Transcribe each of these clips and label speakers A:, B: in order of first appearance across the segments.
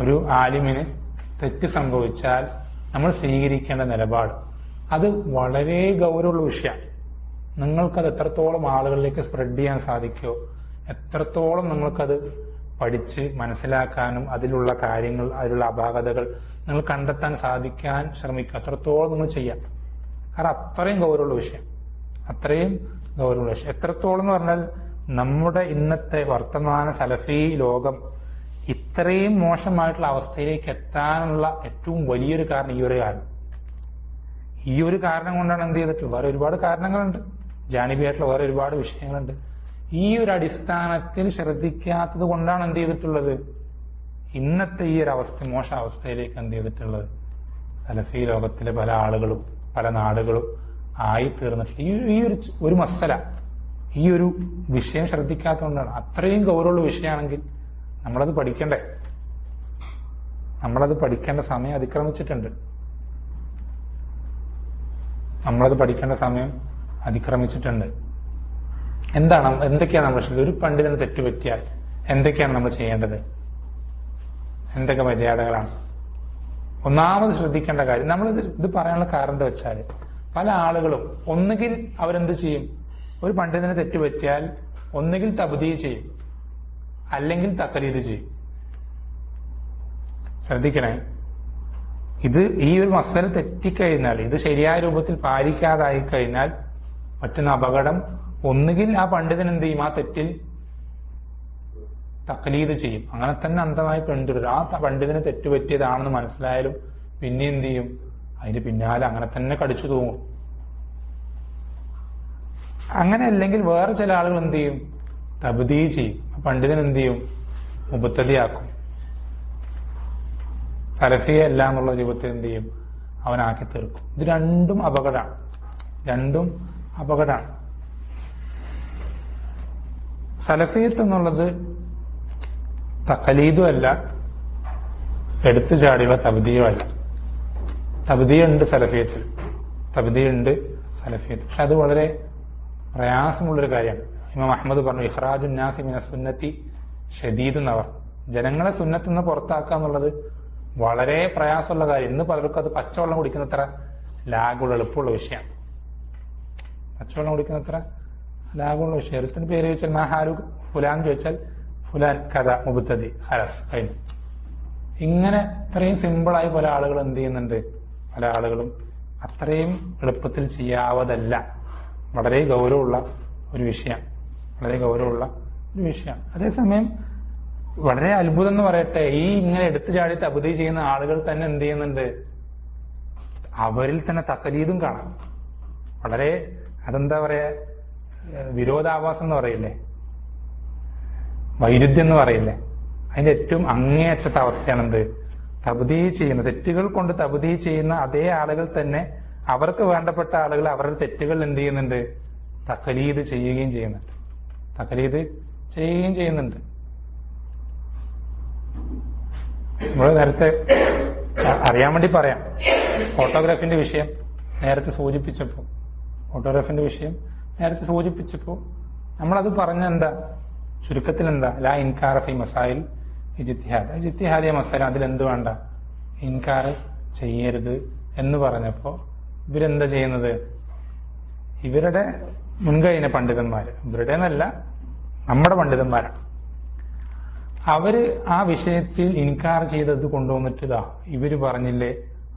A: ഒരു ആലിമിന് തെറ്റ് സംഭവിച്ചാൽ നമ്മൾ സ്വീകരിക്കേണ്ട നിലപാട്. അത് വളരെ ഗൗരവമുള്ള വിഷയമാണ് നിങ്ങൾക്കത് എത്രത്തോളം ആളുകളിലേക്ക് സ്പ്രെഡ് ചെയ്യാൻ സാധിക്കുമോ എത്രത്തോളം നിങ്ങൾക്കത് പഠിച്ച് മനസ്സിലാക്കാനും അതിലുള്ള കാര്യങ്ങൾ അതിലുള്ള അപാകതകൾ നിങ്ങൾ കണ്ടെത്താൻ സാധിക്കാൻ ശ്രമിക്കുക. അത്രത്തോളം നിങ്ങൾ ചെയ്യാം. കാരണം അത്രയും ഗൗരവമുള്ള വിഷയം. അത്രയും ഗൗരവമുള്ള വിഷയം. എത്രത്തോളം എന്ന് പറഞ്ഞാൽ നമ്മുടെ ഇന്നത്തെ വർത്തമാന സലഫി ലോകം ഇത്രയും മോശമായിട്ടുള്ള അവസ്ഥയിലേക്ക് എത്താനുള്ള ഏറ്റവും വലിയൊരു കാരണം ഈ ഒരു കാരണം. ഈ ഒരു കാരണം കൊണ്ടാണ് എന്ത് ചെയ്തിട്ടുള്ളത്? വേറെ ഒരുപാട് കാരണങ്ങളുണ്ട്. ജാനബിയായിട്ടുള്ള വേറെ ഒരുപാട് വിഷയങ്ങളുണ്ട്. ഈ ഒരു അടിസ്ഥാനത്തിൽ ശ്രദ്ധിക്കാത്തത് കൊണ്ടാണ് എന്ത് ചെയ്തിട്ടുള്ളത്? ഇന്നത്തെ ഈ ഒരു അവസ്ഥ മോശ അവസ്ഥയിലേക്ക് എന്ത് ചെയ്തിട്ടുള്ളത്? സലഫി ലോകത്തിലെ പല ആളുകളും പല നാടുകളും ആയി തീർന്നിട്ട് ഈ ഈ ഒരു ഒരു മസല ഈ ഒരു വിഷയം ശ്രദ്ധിക്കാത്തതുകൊണ്ടാണ് അത്രയും ഗൗരവമുള്ള വിഷയമാണെങ്കിൽ നമ്മളത് പഠിക്കണ്ടേ? നമ്മളത് പഠിക്കേണ്ട സമയം അതിക്രമിച്ചിട്ടുണ്ട്. നമ്മളത് പഠിക്കേണ്ട സമയം അതിക്രമിച്ചിട്ടുണ്ട്. എന്താണ് എന്തൊക്കെയാണ് നമ്മൾ ശ്രദ്ധ- ഒരു പണ്ഡിതന് തെറ്റുപറ്റിയാൽ എന്തൊക്കെയാണ് നമ്മൾ ചെയ്യേണ്ടത്? എന്തൊക്കെ മര്യാദകളാണ്? ഒന്നാമത് ശ്രദ്ധിക്കേണ്ട കാര്യം നമ്മൾ ഇത് പറയാനുള്ള കാരണം എന്താ വെച്ചാൽ പല ആളുകളും ഒന്നുകിൽ അവരെന്ത് ചെയ്യും? ഒരു പണ്ഡിതനെ തെറ്റുപറ്റിയാൽ ഒന്നുകിൽ തപുതി ചെയ്യും. അല്ലെങ്കിൽ തക്കലീത് ചെയ്യും. ശ്രദ്ധിക്കണേ. ഇത് ഈ ഒരു മസല തെറ്റിക്കഴിഞ്ഞാൽ ഇത് ശരിയായ രൂപത്തിൽ പാലിക്കാതായി കഴിഞ്ഞാൽ പറ്റുന്ന അപകടം. ഒന്നുകിൽ ആ പണ്ഡിതൻ എന്ത് ചെയ്യും? ആ തെറ്റിൽ തക്കലീത് ചെയ്യും. അങ്ങനെ തന്നെ അന്ധമായി പിന്തുടരും ആ പണ്ഡിതന് തെറ്റുപറ്റിയതാണെന്ന് മനസ്സിലായാലും പിന്നെ എന്ത് ചെയ്യും? അതിന് പിന്നാലെ അങ്ങനെ തന്നെ കടിച്ചു തൂങ്ങും. അങ്ങനെ അല്ലെങ്കിൽ വേറെ ചില ആളുകൾ എന്ത് ചെയ്യും? തബദീ ചെയ്യും. പണ്ഡിതൻ എന്ത് ചെയ്യും? മുബത്തതിയാക്കും സലഫിയ അല്ല എന്നുള്ള രൂപത്തിൽ എന്ത് ചെയ്യും? അവനാക്കി തീർക്കും. ഇത് രണ്ടും അപകടമാണ്. രണ്ടും അപകടമാണ്. സലഫിയത്ത് എന്നുള്ളത് തക്കലീദും അല്ല എടുത്തു ചാടിയുള്ള തബദിയും അല്ല. തബദിയുണ്ട് സലഫിയത്തിൽ. തബദിയുണ്ട് സലഫിയത്തിൽ. പക്ഷെ അത് വളരെ പ്രയാസമുള്ളൊരു കാര്യമാണ് ഇമാം അഹമ്മദ് പറഞ്ഞു ഇഹ്റാജു നാസി മിന സുന്നത്തി ഷദീദ് എന്നവർ ജനങ്ങളെ സുന്നത്തിൽ നിന്ന് പുറത്താക്കുക എന്നുള്ളത് വളരെ പ്രയാസമുള്ള കാര്യം. ഇന്ന് പലർക്കും അത് പച്ചവെള്ളം കുടിക്കുന്നത്ര ലാഗുള്ള എളുപ്പമുള്ള വിഷയമാണ്. പച്ചവെള്ളം കുടിക്കുന്നത്ര ലാഗുള്ള വിഷയം. എഴുത്തിന് പേര് ചോദിച്ചാൽ മഹാരു ഫുലാൻ ചോദിച്ചാൽ ഫുലാൻ കഥ മുബുത്തതി ഹരസ് കഴിഞ്ഞു ഇങ്ങനെ ഇത്രയും സിമ്പിളായി പല ആളുകൾ എന്ത് ചെയ്യുന്നുണ്ട്? പല ആളുകളും അത്രയും എളുപ്പത്തിൽ ചെയ്യാവതല്ല. വളരെ ഗൗരവമുള്ള ഒരു വിഷയം. വളരെ ഗൗരവമുള്ള ഒരു വിഷയം. അതേസമയം വളരെ അത്ഭുതം എന്ന് പറയട്ടെ ഈ ഇങ്ങനെ എടുത്തു ചാടി തപതി ചെയ്യുന്ന ആളുകൾ തന്നെ എന്ത് ചെയ്യുന്നുണ്ട്? അവരിൽ തന്നെ തക്കലീതും കാണാം. വളരെ അതെന്താ പറയാ വിരോധാഭാസം എന്ന് പറയില്ലേ? വൈരുദ്ധ്യം എന്ന് പറയില്ലേ? അതിന്റെ ഏറ്റവും അങ്ങേയറ്റത്തെ അവസ്ഥയാണെന്ത്? തപതി ചെയ്യുന്ന തെറ്റുകൾ കൊണ്ട് തപതി ചെയ്യുന്ന അതേ ആളുകൾ തന്നെ അവർക്ക് വേണ്ടപ്പെട്ട ആളുകൾ അവരുടെ തെറ്റുകൾ എന്ത് ചെയ്യുന്നുണ്ട്? തക്കലീത് ചെയ്യുകയും ചെയ്യുന്നുണ്ട്. തക്കലീത് ചെയ്യുകയും ചെയ്യുന്നുണ്ട്. നമ്മൾ നേരത്തെ അറിയാൻ വേണ്ടി പറയാം. ഫോട്ടോഗ്രാഫിന്റെ വിഷയം നേരത്തെ സൂചിപ്പിച്ചപ്പോൾ ഫോട്ടോഗ്രാഫിന്റെ വിഷയം നേരത്തെ സൂചിപ്പിച്ചപ്പോൾ നമ്മളത് പറഞ്ഞ എന്താ ചുരുക്കത്തിൽ എന്താ ലാ ഇൻകാർ ഫി മസായിൽ ഇജിത്തിഹാദ് ജിത്തിഹാദിയ മസാല അതിലെന്ത് വേണ്ട? ഇൻകാർ ചെയ്യരുത് എന്ന് പറഞ്ഞപ്പോൾ ഇവരെന്താ ചെയ്യുന്നത്? ഇവരുടെ മുൻകഴിഞ്ഞ പണ്ഡിതന്മാർ ഇവരുടെ എന്നല്ല നമ്മുടെ പണ്ഡിതന്മാരാണ്. അവർ ആ വിഷയത്തിൽ ഇൻകാർ ചെയ്തത് കൊണ്ടുവന്നിട്ട് ഇതാ ഇവർ പറഞ്ഞില്ലേ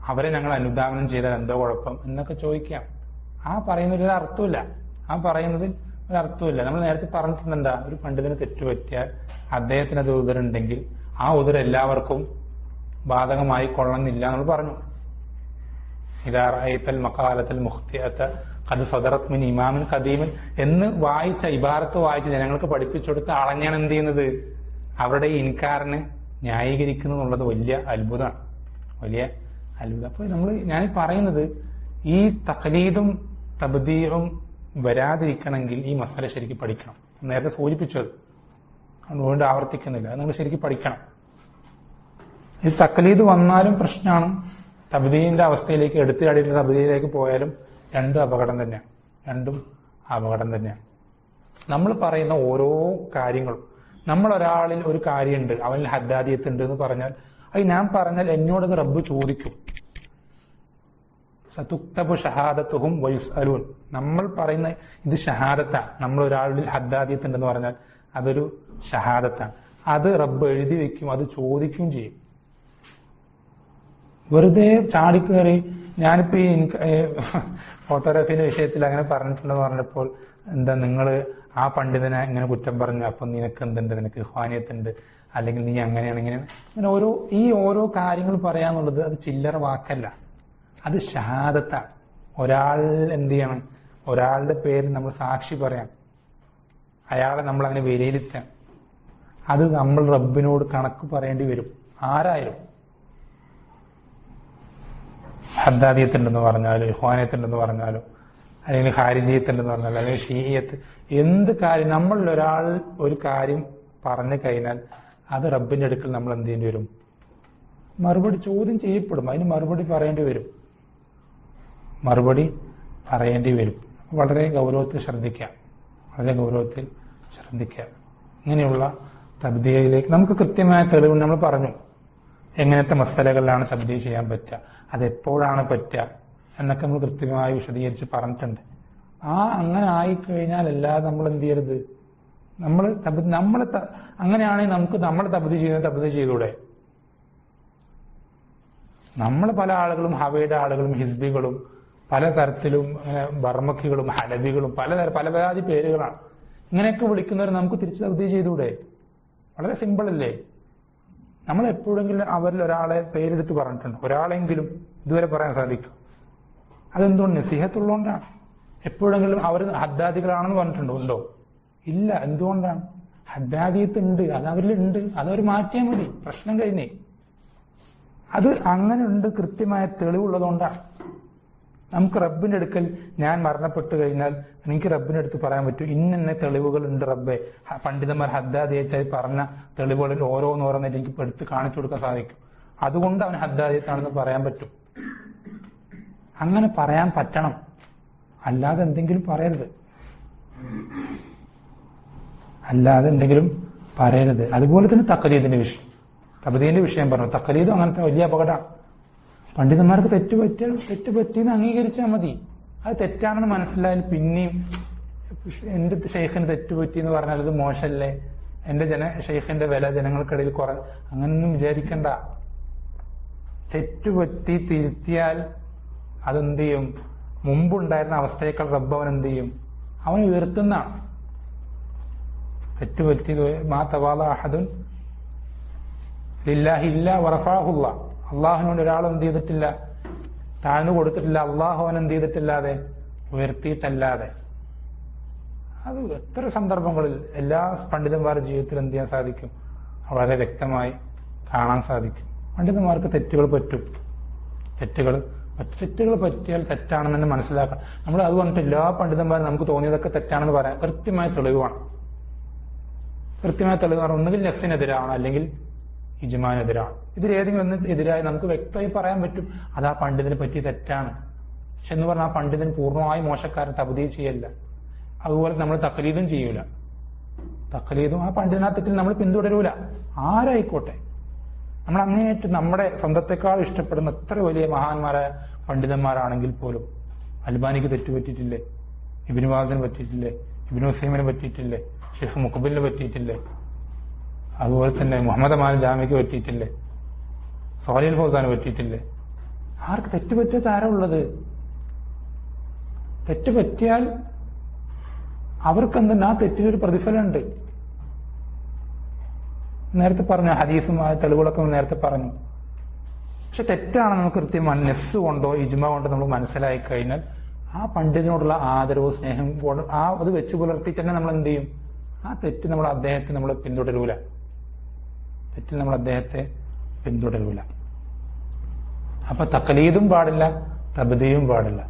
A: അവരെ ഞങ്ങൾ അനുധാവനം ചെയ്താൽ എന്തോ കുഴപ്പം എന്നൊക്കെ ചോദിക്കാം. ആ പറയുന്നതിൽ അർത്ഥമില്ല. ആ പറയുന്നതിൽ ഒരു അർത്ഥമില്ല. നമ്മൾ നേരത്തെ പറഞ്ഞിട്ടുണ്ടെന്താ? ഒരു പണ്ഡിതന് തെറ്റുപറ്റിയാൽ അദ്ദേഹത്തിന് അത് ഉദരുണ്ടെങ്കിൽ ആ ഉദരം എല്ലാവർക്കും ബാധകമായി കൊള്ളണമെന്നില്ല നമ്മൾ പറഞ്ഞു. മഖാലത്തൽ മുഖ്തിയത്ത അത് സദറത് മിൻ ഇമാമിൻ ഖദീമിൻ എന്ന് വായിച്ച ഇബാറത്ത് വായിച്ച് ജനങ്ങൾക്ക് പഠിപ്പിച്ചു കൊടുത്ത ആളെയാണ് എന്ത് ചെയ്യുന്നത്? അവരുടെ ഇൻകാറിനെ ന്യായീകരിക്കുന്നു എന്നുള്ളത് വലിയ അത്ഭുതമാണ്. വലിയ അത്ഭുതം. അപ്പൊ നമ്മൾ ഞാൻ പറയുന്നത് ഈ തഖലീദും തബ്ദീറും വരാതിരിക്കണമെങ്കിൽ ഈ മസാല ശരിക്ക് പഠിക്കണം. നേരത്തെ സൂചിപ്പിച്ചു അത്. അതുകൊണ്ട് ആവർത്തിക്കുന്നില്ല. നിങ്ങൾ ശരിക്കും പഠിക്കണം. ഇത് തക്കലീത് വന്നാലും പ്രശ്നമാണ്. തബദീന്റെ അവസ്ഥയിലേക്ക് എടുത്തു ചാടിയിട്ട് തബദീലേക്ക് പോയാലും രണ്ടും അപകടം തന്നെയാണ് രണ്ടും അപകടം തന്നെയാണ് നമ്മൾ പറയുന്ന ഓരോ കാര്യങ്ങളും നമ്മൾ ഒരാളിൽ ഒരു കാര്യമുണ്ട് അവനിൽ ഹദ്ദാദിയത്ത് ഉണ്ട് എന്ന് പറഞ്ഞാൽ അത് ഞാൻ പറഞ്ഞാൽ എന്നോടത് റബ്ബ് ചോദിക്കും. സതുക്തബു ഷഹാദത്തുഹും വയുസ് അലൂൻ നമ്മൾ പറയുന്ന ഇത് ഷഹാദത്താണ് നമ്മൾ ഒരാളിൽ ഹദ്ദാദിയത്ത് ഉണ്ടെന്ന് പറഞ്ഞാൽ അതൊരു ഷഹാദത്താണ് അത് റബ്ബ് എഴുതി വെക്കും അത് ചോദിക്കുകയും ചെയ്യും. വെറുതെ ചാടിക്കേറി ഞാനിപ്പോ ഈ എനിക്ക് ഫോട്ടോഗ്രാഫിന്റെ വിഷയത്തിൽ അങ്ങനെ പറഞ്ഞിട്ടുണ്ടെന്ന് പറഞ്ഞപ്പോൾ എന്താ നിങ്ങൾ ആ പണ്ഡിതനെ ഇങ്ങനെ കുറ്റം പറഞ്ഞു? അപ്പൊ നിനക്ക് എന്തുണ്ട്? നിനക്ക് ഹാനിയത്തുണ്ട് അല്ലെങ്കിൽ നീ അങ്ങനെയാണ് ഇങ്ങനെ ഇങ്ങനെ ഓരോ ഈ ഓരോ കാര്യങ്ങൾ പറയാന്നുള്ളത് അത് ചില്ലറ വാക്കല്ല. അത് ഷഹാദത്താണ് ഒരാൾ എന്ത് ചെയ്യണം? ഒരാളുടെ പേര് നമ്മൾ സാക്ഷി പറയാം. അയാളെ നമ്മൾ അങ്ങനെ വിലയിരുത്താം. അത് നമ്മൾ റബ്ബിനോട് കണക്ക് പറയേണ്ടി വരും. ആരായാലും. ഹദ്ദാദിയത്തുണ്ടെന്ന് പറഞ്ഞാലും ഇഹ്വാനിയത്തുണ്ടെന്ന് പറഞ്ഞാലും അല്ലെങ്കിൽ ഹാരിജീയത്തുണ്ടെന്ന് പറഞ്ഞാലും അല്ലെങ്കിൽ ഷീയത്ത് എന്ത് കാര്യം നമ്മളിൽ ഒരാൾ ഒരു കാര്യം പറഞ്ഞു കഴിഞ്ഞാൽ അത് റബ്ബിന്റെ അടുക്കൽ നമ്മൾ എന്ത് ചെയ്യേണ്ടി വരും? മറുപടി ചോദ്യം ചെയ്യപ്പെടും. അതിന് മറുപടി പറയേണ്ടി വരും. മറുപടി പറയേണ്ടി വരും. വളരെ ഗൗരവത്തിൽ ശ്രദ്ധിക്കാം വളരെ ഗൗരവത്തിൽ ശ്രദ്ധിക്കുക. ഇങ്ങനെയുള്ള തബ്ദിയയിലേക്ക് നമുക്ക് കൃത്യമായ തെളിവ് നമ്മൾ പറഞ്ഞു. എങ്ങനത്തെ മസാലകളിലാണ് തബ്ദീ ചെയ്യാൻ പറ്റുക? അതെപ്പോഴാണ് പറ്റുക? എന്നൊക്കെ നമ്മൾ കൃത്യമായി വിശദീകരിച്ച് പറഞ്ഞിട്ടുണ്ട്. ആ അങ്ങനെ ആയിക്കഴിഞ്ഞാൽ അല്ലാതെ നമ്മൾ എന്ത് ചെയ്യരുത്? നമ്മൾ നമ്മൾ അങ്ങനെയാണെങ്കിൽ നമുക്ക് നമ്മൾ തബദി ചെയ്യുന്ന തബദി ചെയ്തൂടെ? നമ്മൾ പല ആളുകളും ഹവയുടെ ആളുകളും ഹിസ്ബികളും പല തരത്തിലും അങ്ങനെ ബർമക്കികളും ഹലബികളും പലതരം പല പരാതി പേരുകളാണ്. ഇങ്ങനെയൊക്കെ വിളിക്കുന്നവർ നമുക്ക് തിരിച്ച് തബ്ദി ചെയ്തൂടെ? വളരെ സിമ്പിൾ അല്ലേ നമ്മൾ എപ്പോഴെങ്കിലും അവരിൽ ഒരാളെ പേരെടുത്ത് പറഞ്ഞിട്ടുണ്ട്. ഒരാളെങ്കിലും ഇതുവരെ പറയാൻ സാധിക്കും. അതെന്തുകൊണ്ട്? നസിഹത്തുള്ളതുകൊണ്ടാണ്. എപ്പോഴെങ്കിലും അവർ ഹദ്ദാദികളാണെന്ന് പറഞ്ഞിട്ടുണ്ടോ. ഉണ്ടോ? ഇല്ല. എന്തുകൊണ്ടാണ്? ഹദ്ദാദിയത്ത് ഉണ്ട് അത് അവരിലുണ്ട്. അതവർ മാറ്റിയാൽ മതി. പ്രശ്നം കഴിഞ്ഞേ. അത് അങ്ങനെ ഉണ്ട് കൃത്യമായ തെളിവുള്ളതുകൊണ്ടാണ്. നമുക്ക് റബ്ബിന്റെ അടുക്കൽ ഞാൻ മരണപ്പെട്ടു കഴിഞ്ഞാൽ എനിക്ക് റബ്ബിന്റെ അടുത്ത് പറയാൻ പറ്റും. ഇന്ന തെളിവുകൾ ഉണ്ട് റബ്ബെ പണ്ഡിതന്മാർ ഹദ്ദാദിയത്തായി പറഞ്ഞ തെളിവുകളിൽ ഓരോന്നോരോന്നായിട്ട് എനിക്ക് എടുത്ത് കാണിച്ചു കൊടുക്കാൻ സാധിക്കും. അതുകൊണ്ട് അവൻ ഹദ്ദാദിയത്താണെന്ന് പറയാൻ പറ്റും. അങ്ങനെ പറയാൻ പറ്റണം. അല്ലാതെ എന്തെങ്കിലും പറയരുത്. അല്ലാതെ എന്തെങ്കിലും പറയരുത്. അതുപോലെ തന്നെ തക്കലീദിന്റെ വിഷയം. തബദീന്റെ വിഷയം പറഞ്ഞു. തക്കലീദും അങ്ങനത്തെ വലിയ അപകടമാണ്. പണ്ഡിതന്മാർക്ക് തെറ്റ് പറ്റിയാൽ തെറ്റ് അംഗീകരിച്ചാൽ മതി. അത് തെറ്റാണെന്ന് മനസ്സിലായാൽ പിന്നെയും എന്റെ ഷെയ്ഖിന് തെറ്റ് പറ്റി എന്ന് പറഞ്ഞാൽ അത് മോശമല്ലേ എന്റെ ജന ഷെയ്ഖിന്റെ വില ജനങ്ങൾക്കിടയിൽ കുറ അങ്ങനൊന്നും വിചാരിക്കണ്ട. തെറ്റുപറ്റി തിരുത്തിയാൽ അതെന്ത് ചെയ്യും? മുമ്പുണ്ടായിരുന്ന അവസ്ഥയേക്കാൾ റബ്ബവൻ എന്ത് ചെയ്യും? അവൻ ഉയർത്തുന്നതാണ്. തെറ്റുപറ്റി മാ തവാല അഹദുൻ ലില്ലാഹില്ല വറഫാഹുല്ല. അള്ളാഹുവിനോട് ഒരാൾ എന്ത് ചെയ്തിട്ടില്ല. താഴ്ന്നു കൊടുത്തിട്ടില്ല. അള്ളാഹു അവൻ എന്ത് ചെയ്തിട്ടില്ലാതെ ഉയർത്തിയിട്ടല്ലാതെ. അത് എത്ര സന്ദർഭങ്ങളിൽ എല്ലാ പണ്ഡിതന്മാരുടെ ജീവിതത്തിൽ എന്ത് ചെയ്യാൻ സാധിക്കും? വളരെ വ്യക്തമായി കാണാൻ സാധിക്കും. പണ്ഡിതന്മാർക്ക് തെറ്റുകൾ പറ്റും. തെറ്റുകൾ തെറ്റുകൾ പറ്റിയാൽ തെറ്റാണെന്ന് തന്നെ മനസ്സിലാക്കാം. നമ്മൾ അത് പറഞ്ഞിട്ട് എല്ലാ പണ്ഡിതന്മാരും നമുക്ക് തോന്നിയതൊക്കെ തെറ്റാണെന്ന് പറയാം കൃത്യമായ തെളിവാണ്. കൃത്യമായ തെളിവ് പറഞ്ഞാൽ ഒന്നുകിൽ നെസ്സിനെതിരാണ് അല്ലെങ്കിൽ ഇജ്മാനെതിരാണ് ഇതിലേതെങ്കിലും ഒന്ന് എതിരായി നമുക്ക് വ്യക്തമായി പറയാൻ പറ്റും അത് ആ പണ്ഡിതനെ പറ്റി തെറ്റാണ്. പക്ഷെ എന്ന് പറഞ്ഞാൽ ആ പണ്ഡിതൻ പൂർണമായും മോശക്കാരൻ തപതി ചെയ്യല്ല. അതുപോലെ നമ്മൾ തക്കലീതും ചെയ്യൂല. തക്കലീതും ആ പണ്ഡിതനാത്തത്തിൽ നമ്മൾ പിന്തുടരൂല. ആരായിക്കോട്ടെ? നമ്മൾ അങ്ങേയറ്റ് നമ്മുടെ സ്വന്തത്തെക്കാൾ ഇഷ്ടപ്പെടുന്ന എത്ര വലിയ മഹാന്മാരായ പണ്ഡിതന്മാരാണെങ്കിൽ പോലും അൽബാനിക്ക് തെറ്റുപറ്റിയിട്ടില്ലേ? ഇബിനുവാസിന് പറ്റിയിട്ടില്ലേ? ഇബിന് ഹുസൈമിന് പറ്റിയിട്ടില്ലേ? ഷെയ്ഖ് മുഖബിലിന് പറ്റിയിട്ടില്ലേ? അതുപോലെ തന്നെ മുഹമ്മദ് അമാൻ ജാമിക്ക് പറ്റിയിട്ടില്ലേ? സോലിൽ ഫൗസാന് പറ്റിയിട്ടില്ലേ? ആർക്ക് തെറ്റ് പറ്റിയ താരമുള്ളത് തെറ്റ് പറ്റിയാൽ അവർക്ക് എന്തുണ്ട് ആ തെറ്റിനൊരു പ്രതിഫലമുണ്ട്. നേരത്തെ പറഞ്ഞു ഹദീസും ആ തെളിവുകളൊക്കെ നേരത്തെ പറഞ്ഞു. പക്ഷെ തെറ്റാണെന്ന് നമുക്ക് കൃത്യമായി നെസ് കൊണ്ടോ ഇജ്മ കൊണ്ടോ നമ്മൾ മനസ്സിലായി കഴിഞ്ഞാൽ ആ പണ്ഡിതനോടുള്ള ആദരവും സ്നേഹം ആ അത് വെച്ച് പുലർത്തി തന്നെ നമ്മൾ എന്ത് ചെയ്യും? ആ തെറ്റ് നമ്മൾ അദ്ദേഹത്തെ നമ്മൾ പിന്തുടരൂല. തെറ്റിൽ നമ്മൾ അദ്ദേഹത്തെ പിന്തുടരൂല. അപ്പൊ തക്കലീതും പാടില്ല തബദിയും പാടില്ല.